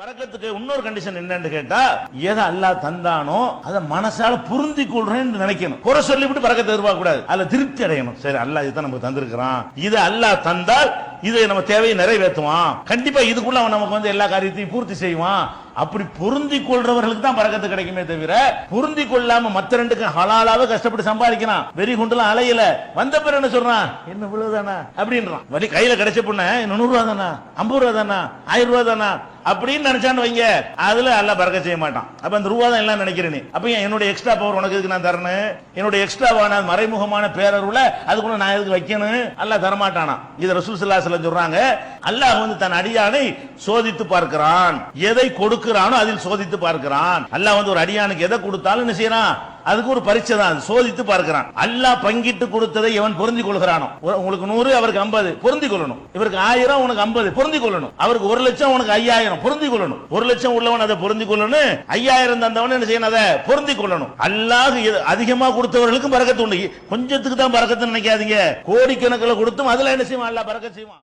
பறக்கத்துக்கு இன்னொரு கண்டிஷன் என்னன்னு கேட்டா எதை அல்லாஹ் தந்தானோ அதை மனசால புரிந்து கொள்றேன்னு நினைக்கணும். குறை சொல்லிவிட்டு பறக்கத்தை எதிர்பார்க்க கூடாது அதுல திருப்தி அடையணும். சரி அல்லாஹ் இதுதான் நமக்கு தந்திருக்கிறான். இது அல்லாஹ் தந்தால் இது நம்ம தேவையை நிறைவேற்றுவான். கண்டிப்பா இதுக்குள்ள அவன் நமக்கு வந்து எல்லா காரியத்தையும் பூர்த்தி செய்வான். அப்படி பொருந்தி கொள்றவர்களுக்கு தான் பறக்கத்து கிடைக்குமே தவிர பொருந்தி கொள்ளாம மத்த ரெண்டுக்கு ஹலாலாவ கஷ்டப்பட்டு சம்பாதிக்கிறான். வெறி கொண்டுலாம் அலையில. வந்த பிறகு என்ன சொல்றான்? என்ன இவ்வளவுதானா? அப்படின்றான். வலி கையில கிடைச்ச பொண்ணு நூறு ரூபா தானா? ஐம்பது ரூபா தானா? ஆயிரம் ரூபா தானா? அப்படின்னு நினைச்சான்னு வைங்க. அதுல அல்ல பறக்க செய்ய மாட்டான். அப்ப அந்த ரூபா தான் எல்லாம் நினைக்கிறேன் அப்ப என்னுடைய எக்ஸ்ட்ரா பவர் உனக்கு எதுக்கு நான் தரணும் என்னுடைய எக்ஸ்ட்ராவான மறைமுகமான பேரருள அதுக்குள்ள நான் எதுக்கு வைக்கணும்? அல்ல தரமாட்டானா? இது ரசூல் ஸல்லல்லாஹு சொல்றாங்க. அல்லாஹ் வந்து தன் அடியானை சோதித்து பார்க்கிறான். எதை கொடுக்கிறானோ அதில் சோதித்து பார்க்கிறான். அல்லாஹ் வந்து ஒரு அடியானுக்கு எதை கொடுத்தாலும் என்ன செய்யறான்? அதுக்கு ஒரு பரீட்சை தான். அது சோதித்து பார்க்கிறான். அல்லாஹ் பங்கிட்டு கொடுத்ததை எவன் பொருந்தி கொள்கிறானோ? உங்களுக்கு நூறு அவருக்கு ஐம்பது. பொருந்தி கொள்ளணும். இவருக்கு ஆயிரம் உனக்கு ஐம்பது. பொருந்தி கொள்ளணும். அவருக்கு ஒரு லட்சம் உனக்கு ஐயாயிரம். பொருந்தி கொள்ளணும். ஒரு லட்சம் உள்ளவன் அதை பொருந்தி கொள்ளணும். ஐயாயிரம் தந்தவன் என்ன செய்யணும்? அதை பொருந்தி கொள்ளணும். அல்லாஹ் அதிகமா கொடுத்தவர்களுக்கும் பறக்கத்து உண்டு. கொஞ்சத்துக்கு தான் பறக்கத்துன்னு நினைக்காதீங்க. கோடிக்கணக்கில் கொடுத்தும் அதுல என்ன செய்வான்? அல்லா பறக்க செய்வான்.